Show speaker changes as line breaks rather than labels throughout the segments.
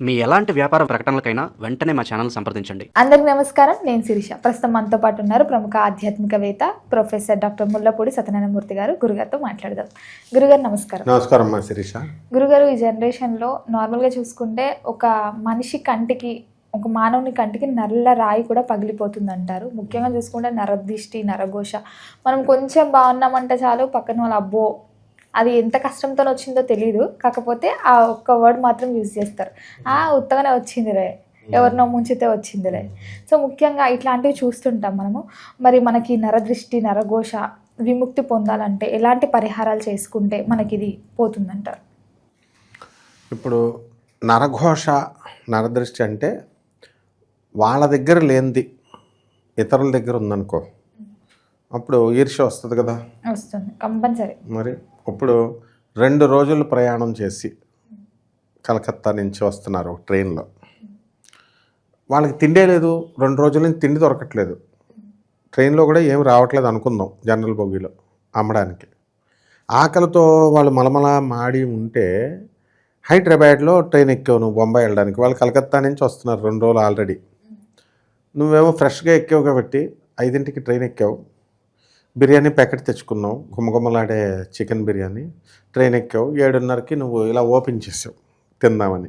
మీ ఎలాంటి వ్యాపార ప్రకటనలకైనా వెంటనే మా ఛానల్ సంప్రదించండి.
అందరికి నమస్కారం. నేను శిరీష. ప్రస్తుతం మనతో పాటు ఉన్నారు ప్రముఖ ఆధ్యాత్మికవేత్త ప్రొఫెసర్ డాక్టర్ ముల్లపూడి సత్యనారాయణమూర్తి గారు. గురుగారితో మాట్లాడదాం. గురుగారు నమస్కారం.
నమస్కారం అమ్మా శిరీష.
గురుగారు ఈ జనరేషన్లో నార్మల్గా చూసుకుంటే ఒక మనిషి కంటికి ఒక మానవుని కంటికి నల్ల రాయి కూడా పగిలిపోతుంది అంటారు ముఖ్యంగా చూసుకుంటే నరదిష్టి నరఘోష. మనం కొంచెం బాగున్నామంటే చాలు పక్కన వాళ్ళు అబ్బో అది ఎంత కష్టంతో వచ్చిందో తెలియదు కాకపోతే ఆ ఒక్క వర్డ్ మాత్రం యూజ్ చేస్తారు. ఆ ఉత్తగానే వచ్చిందిలే. ఎవరినో ముంచితే వచ్చిందిలే. సో ముఖ్యంగా ఇట్లాంటివి చూస్తుంటాం మనము. మరి మనకి నరదృష్టి నరఘోష విముక్తి పొందాలంటే ఎలాంటి పరిహారాలు చేసుకుంటే మనకి ఇది పోతుందంటారు?
ఇప్పుడు నరఘోష నరదృష్టి అంటే వాళ్ళ దగ్గర లేనిది. ఇతరుల దగ్గర ఉందనుకో. అప్పుడు ఈర్ష్య వస్తుంది కదా.
వస్తుంది. కంపల్సరీ.
మరి ఇప్పుడు రెండు రోజులు ప్రయాణం చేసి కలకత్తా నుంచి వస్తున్నారు ఒక ట్రైన్లో. వాళ్ళకి తిండే లేదు రెండు రోజుల నుంచి తిండి దొరకట్లేదు. ట్రైన్లో కూడా ఏం రావట్లేదు అనుకుందాం జనరల్ బొగ్గీలో అమ్మడానికి. ఆకలితో వాళ్ళు మలమల మాడి ఉంటే హైదరాబాద్లో ట్రైన్ ఎక్కావు నువ్వు బొంబాయి వెళ్ళడానికి. వాళ్ళు కలకత్తా నుంచి వస్తున్నారు రెండు రోజులు ఆల్రెడీ. నువ్వేమో ఫ్రెష్గా ఎక్కావు కాబట్టి ఐదింటికి ట్రైన్ ఎక్కావు. బిర్యానీ ప్యాకెట్ తెచ్చుకున్నావు గుమగుమలాడే చికెన్ బిర్యానీ. ట్రైన్ ఎక్కావు. ఏడున్నరకి నువ్వు ఇలా ఓపెన్ చేసావు. తిందామని.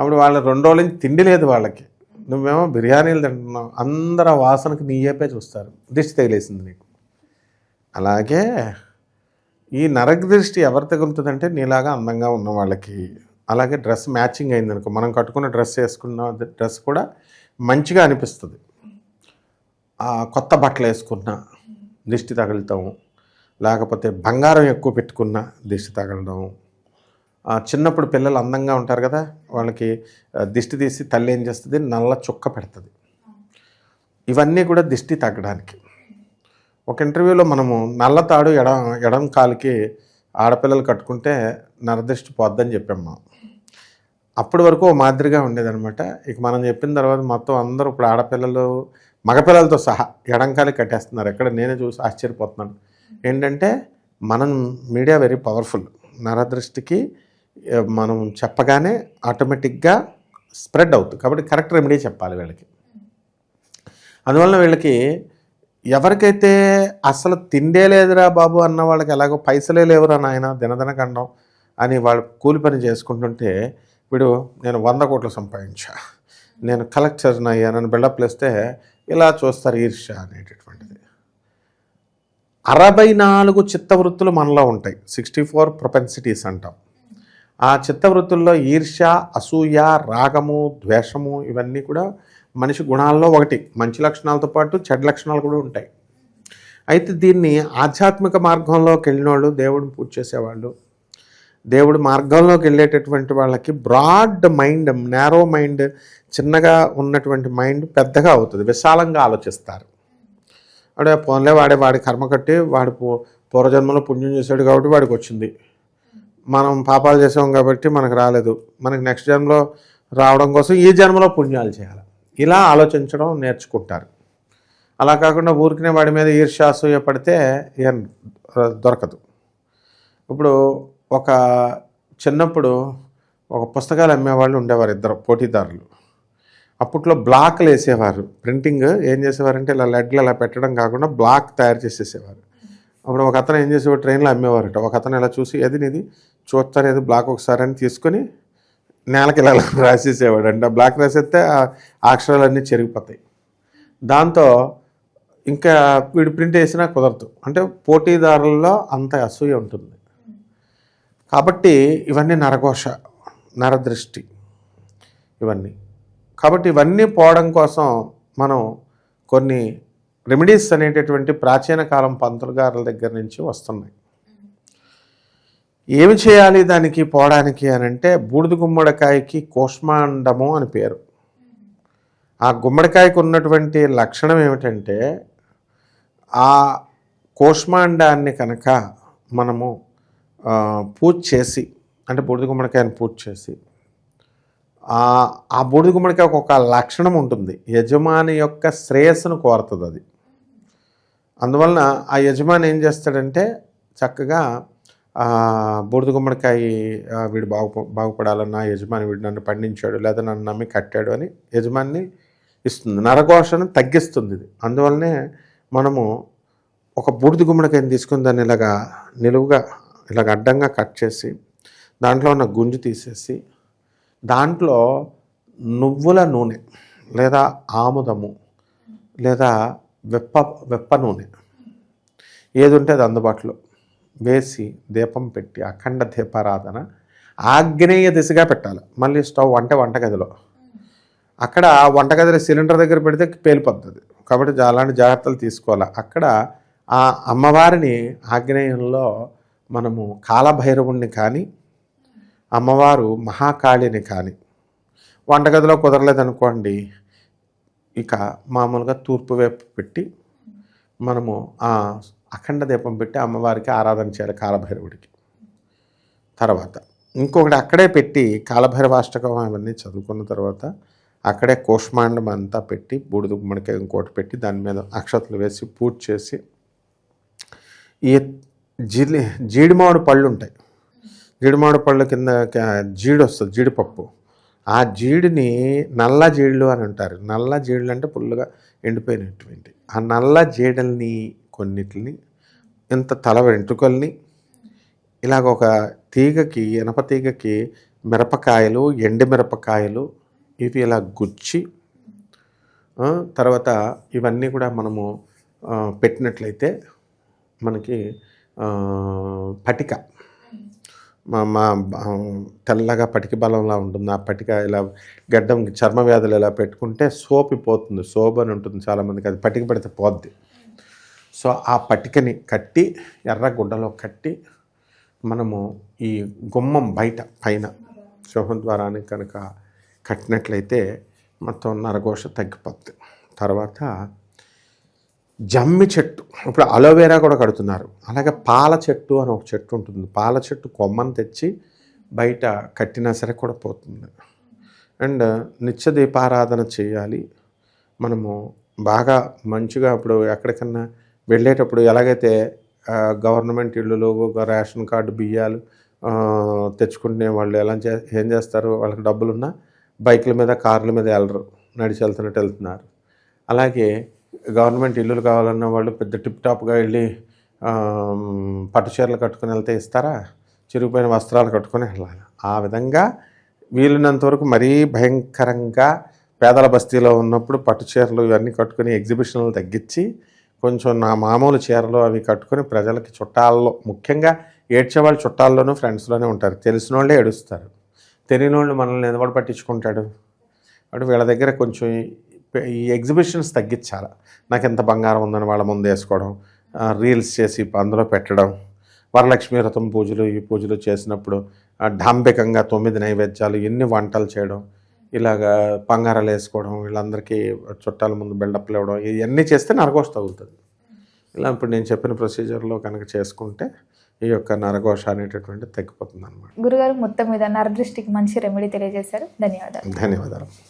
అప్పుడు వాళ్ళ రెండు రోజుల నుంచి తిండి లేదు వాళ్ళకి. నువ్వేమో బిర్యానీలు తింటున్నావు. అందరు వాసనకి నీ ఏపే చూస్తారు. దిష్టి తగిలేసింది నీకు. అలాగే ఈ నరక దృష్టి ఎవరు తగులుతుందంటే నీలాగా అందంగా ఉన్న వాళ్ళకి. అలాగే డ్రెస్ మ్యాచింగ్ అయింది అనుకో. మనం కట్టుకున్న డ్రెస్ వేసుకున్న డ్రెస్ కూడా మంచిగా అనిపిస్తుంది. కొత్త బట్టలు వేసుకున్న దిష్టి తగలటం లేకపోతే బంగారం ఎక్కువ పెట్టుకున్న దిష్టి తగలడం. చిన్నప్పుడు పిల్లలు అందంగా ఉంటారు కదా వాళ్ళకి దిష్టి తీసి తల్లి ఏం చేస్తుంది? నల్ల చుక్క పెడుతుంది. ఇవన్నీ కూడా దిష్టి తగ్గడానికి. ఒక ఇంటర్వ్యూలో మనము నల్ల తాడు ఎడ ఎడం కాలుకి ఆడపిల్లలు కట్టుకుంటే నరదిష్టి పోద్దని చెప్పాం మనం. అప్పటి వరకు ఓ మాదిరిగా ఉండేదనమాట ఇక మనం చెప్పిన తర్వాత మొత్తం అందరూ ఇప్పుడు ఆడపిల్లలు మగపిల్లలతో సహా ఎడంకాలి కట్టేస్తున్నారు. ఎక్కడ నేనే చూసి ఆశ్చర్యపోతున్నాను. ఏంటంటే మనం మీడియా వెరీ పవర్ఫుల్. నరదృష్టికి మనం చెప్పగానే ఆటోమేటిక్గా స్ప్రెడ్ అవుతుంది. కాబట్టి కరెక్ట్ రెమెడీ చెప్పాలి వీళ్ళకి. అందువలన వీళ్ళకి ఎవరికైతే అసలు తిండే లేదురా బాబు అన్న వాళ్ళకి ఎలాగో పైసలే లేవురా నాయన దినదినకండం అని వాళ్ళు కూలి పని చేసుకుంటుంటే వీడు నేను వంద కోట్లు సంపాదించా. నేను కలెక్టర్ని అయ్యానని బిల్డప్లు ఇస్తే ఇలా చూస్తారు ఈర్ష్య అనేటటువంటిది. అరవై నాలుగు చిత్తవృత్తులు మనలో ఉంటాయి. సిక్స్టీ ఫోర్ ప్రొపెన్సిటీస్ అంటాం. ఆ చిత్తవృత్తుల్లో ఈర్ష్య అసూయ రాగము ద్వేషము ఇవన్నీ కూడా మనిషి గుణాల్లో ఒకటి. మంచి లక్షణాలతో పాటు చెడ్డ లక్షణాలు కూడా ఉంటాయి. అయితే దీన్ని ఆధ్యాత్మిక మార్గంలోకి వెళ్ళిన వాళ్ళు దేవుడిని పూజ చేసేవాళ్ళు దేవుడు మార్గంలోకి వెళ్ళేటటువంటి వాళ్ళకి బ్రాడ్ మైండ్ నేరో మైండ్ చిన్నగా ఉన్నటువంటి మైండ్ పెద్దగా అవుతుంది. విశాలంగా ఆలోచిస్తారు. వాడే పోన్లే వాడే వాడి కర్మ కట్టి వాడి పూర్వజన్మలో పుణ్యం చేశాడు కాబట్టి వాడికి వచ్చింది. మనం పాపాలు చేసాం కాబట్టి మనకు రాలేదు. మనకి నెక్స్ట్ జన్మలో రావడం కోసం ఈ జన్మలో పుణ్యాలు చేయాలి. ఇలా ఆలోచించడం నేర్చుకుంటారు. అలా కాకుండా ఊరికినే వాడి మీద ఈర్ష్యాసూయ పడితే ఏం దొరకదు. ఇప్పుడు ఒక చిన్నప్పుడు ఒక పుస్తకాలు అమ్మేవాళ్ళు ఉండేవారు ఇద్దరు పోటీదారులు. అప్పట్లో బ్లాక్లు వేసేవారు. ప్రింటింగ్ ఏం చేసేవారంటే ఇలా లెడ్లు అలా పెట్టడం కాకుండా బ్లాక్ తయారు చేసేసేవారు. అప్పుడు ఒక అతను ఏం చేసేవాడు? ట్రైన్లో అమ్మేవారట. ఒక అతను ఇలా చూసి ఏది నీది? చూస్తారు? ఏది బ్లాక్ ఒకసారి? అని తీసుకొని నేలకి ఇలా రాసేసేవాడు. అంటే ఆ బ్లాక్ రాసేస్తే ఆ అక్షరాలన్నీ చెరిగిపోతాయి. దాంతో ఇంకా వీడు ప్రింట్ వేసినా కుదరదు. అంటే పోటీదారుల్లో అంత అసూయ ఉంటుంది. కాబట్టి ఇవన్నీ నరఘోష నరదృష్టి ఇవన్నీ. కాబట్టి ఇవన్నీ పోవడం కోసం మనం కొన్ని రెమెడీస్ అనేటటువంటి ప్రాచీన కాలం పంతులు గారుల దగ్గర నుంచి వస్తున్నాయి. ఏమి చేయాలి దానికి పోవడానికి అని అంటే బూడిద గుమ్మడికాయకి కోష్మాండము అని పేరు. ఆ గుమ్మడికాయకు ఉన్నటువంటి లక్షణం ఏమిటంటే ఆ కోష్మాండాన్ని కనుక మనము పూజ చేసి అంటే బూడిద గుమ్మడికాయని పూజ చేసి ఆ బూడిద గుమ్మడికాయ ఒక లక్షణం ఉంటుంది. యజమాని యొక్క శ్రేయస్సును కోరుతుంది అది. అందువలన ఆ యజమాని ఏం చేస్తాడంటే చక్కగా బూడిద గుమ్మడికాయ వీడు బాగు బాగుపడాలన్నా యజమాని వీడు నన్ను పండించాడు లేదా నన్ను నమ్మి కట్టాడు అని యజమాని ఇస్తుంది. నరఘోషను తగ్గిస్తుంది ఇది. అందువల్లనే మనము ఒక బూడిద గుమ్మడికాయని తీసుకుని దాన్ని ఇలాగా నిలువుగా ఇలాగ అడ్డంగా కట్ చేసి దాంట్లో ఉన్న గుంజు తీసేసి దాంట్లో నువ్వుల నూనె లేదా ఆముదము లేదా వెప్ప వెప్ప నూనె ఏది ఉంటే అది అందుబాటులో వేసి దీపం పెట్టి అఖండ దీపారాధన ఆగ్నేయ దిశగా పెట్టాలి. మళ్ళీ స్టవ్ వంట వంటగదిలో. అక్కడ వంటగదిలో సిలిండర్ దగ్గర పెడితే పేలిపోతుంది కాబట్టి అలాంటి జాగ్రత్తలు తీసుకోవాలి. అక్కడ ఆ అమ్మవారిని ఆగ్నేయంలో మనము కాలభైరవుణ్ణి కానీ అమ్మవారు మహాకాళిని కానీ. వంటగదిలో కుదరలేదనుకోండి ఇక మామూలుగా తూర్పు వైపు పెట్టి మనము ఆ అఖండ దీపం పెట్టి అమ్మవారికి ఆరాధన చేయాలి కాలభైరవుడికి. తర్వాత ఇంకొకటి అక్కడే పెట్టి కాలభైరవాష్టకం అవన్నీ చదువుకున్న తర్వాత అక్కడే కోష్మాండం అంతా పెట్టి బూడిద గుమ్మడికాయ ఇంకోటి పెట్టి దాని మీద అక్షతలు వేసి పూజ చేసి ఈ జీడి జీడిమామిడి పళ్ళు ఉంటాయి జీడిమామిడి పళ్ళు కింద జీడి వస్తుంది జీడిపప్పు. ఆ జీడిని నల్ల జీడులు అని అంటారు. నల్ల జీడులు అంటే పుల్లగా ఎండిపోయినటువంటి ఆ నల్ల జీడల్ని కొన్నిటిని ఇంత తల వెంట్రుకల్ని ఇలాగ ఒక తీగకి ఇనప తీగకి మిరపకాయలు ఎండి మిరపకాయలు ఇవి ఇలా గుచ్చి తర్వాత ఇవన్నీ కూడా మనము పెట్టినట్లయితే మనకి పటిక. మా మా తెల్లగా పటిక బలంలా ఉంటుంది. ఆ పటిక ఇలా గడ్డం చర్మ వ్యాధులు ఇలా పెట్టుకుంటే సోపిపోతుంది. సోప్ అని ఉంటుంది చాలామందికి. అది పటిక పెడితే పోద్ది. సో ఆ పటికని కట్టి ఎర్ర గుడ్డలో కట్టి మనము ఈ గుమ్మం బయట పైన సింహద్వారానికి కనుక కట్టినట్లయితే మొత్తం నరఘోష తగ్గిపోద్ది. తర్వాత జమ్మి చెట్టు. ఇప్పుడు అలోవేరా కూడా కడుతున్నారు. అలాగే పాల చెట్టు అని ఒక చెట్టు ఉంటుంది. పాల చెట్టు కొమ్మను తెచ్చి బయట కట్టినా సరే కూడా పోతుంది. అండ్ నిత్య దీపారాధన చేయాలి. మనము బాగా మంచిగా ఇప్పుడు ఎక్కడికన్నా వెళ్ళేటప్పుడు ఎలాగైతే గవర్నమెంట్ ఇళ్ళు రేషన్ కార్డు బియ్యాలు తెచ్చుకునే వాళ్ళు ఎలా చే ఏం చేస్తారు వాళ్ళకి డబ్బులున్నా బైకుల మీద కార్ల మీద వెళ్ళరు నడిచి వెళ్తున్నట్టు వెళ్తున్నారు. అలాగే గవర్నమెంట్ ఇల్లులు కావాలన్న వాళ్ళు పెద్ద టిప్ టాప్గా వెళ్ళి పట్టు చీరలు కట్టుకుని వెళ్తే ఇస్తారా? చిరిగిపోయిన వస్త్రాలు కట్టుకొని వెళ్ళాలి. ఆ విధంగా వీలున్నంత వరకు మరీ భయంకరంగా పేదల బస్తీలో ఉన్నప్పుడు పట్టు చీరలు ఇవన్నీ కట్టుకుని ఎగ్జిబిషన్లు తగ్గించి కొంచెం నా మామూలు చీరలు అవి కట్టుకొని ప్రజలకి చుట్టాల్లో ముఖ్యంగా ఏడ్చేవాళ్ళు చుట్టాల్లోనూ ఫ్రెండ్స్లోనే ఉంటారు. తెలిసిన వాళ్ళే ఏడుస్తారు. తెలియని వాళ్ళు మనల్ని ఎందుబాటు పట్టించుకుంటాడు? వాడు వీళ్ళ దగ్గర కొంచెం ఈ- ఎగ్జిబిషన్స్ తగ్గించాలి? నాకు ఎంత బంగారం ఉందని వాళ్ళ ముందు వేసుకోవడం రీల్స్ చేసి అందులో పెట్టడం వరలక్ష్మి వ్రతం పూజలు ఈ పూజలు చేసినప్పుడు ఆ, డాంబికంగా తొమ్మిది నైవేద్యాలు ఎన్ని వంటలు చేయడం ఇలాగా పంగారాలు వేసుకోవడం వీళ్ళందరికీ చుట్టాల ముందు బిల్డప్లు ఇవ్వడం ఇవన్నీ చేస్తే నరఘోష తగులుతుంది. ఇలా ఇప్పుడు నేను చెప్పిన ప్రొసీజర్లో కనుక చేసుకుంటే ఈ యొక్క నరఘోష అనేటటువంటి తగ్గిపోతుంది అనమాట
గురుగారు మొత్తం మీద నరదృష్టికి మంచి రెమెడీ తెలియజేశారు. ధన్యవాదాలు.
ధన్యవాదాలు.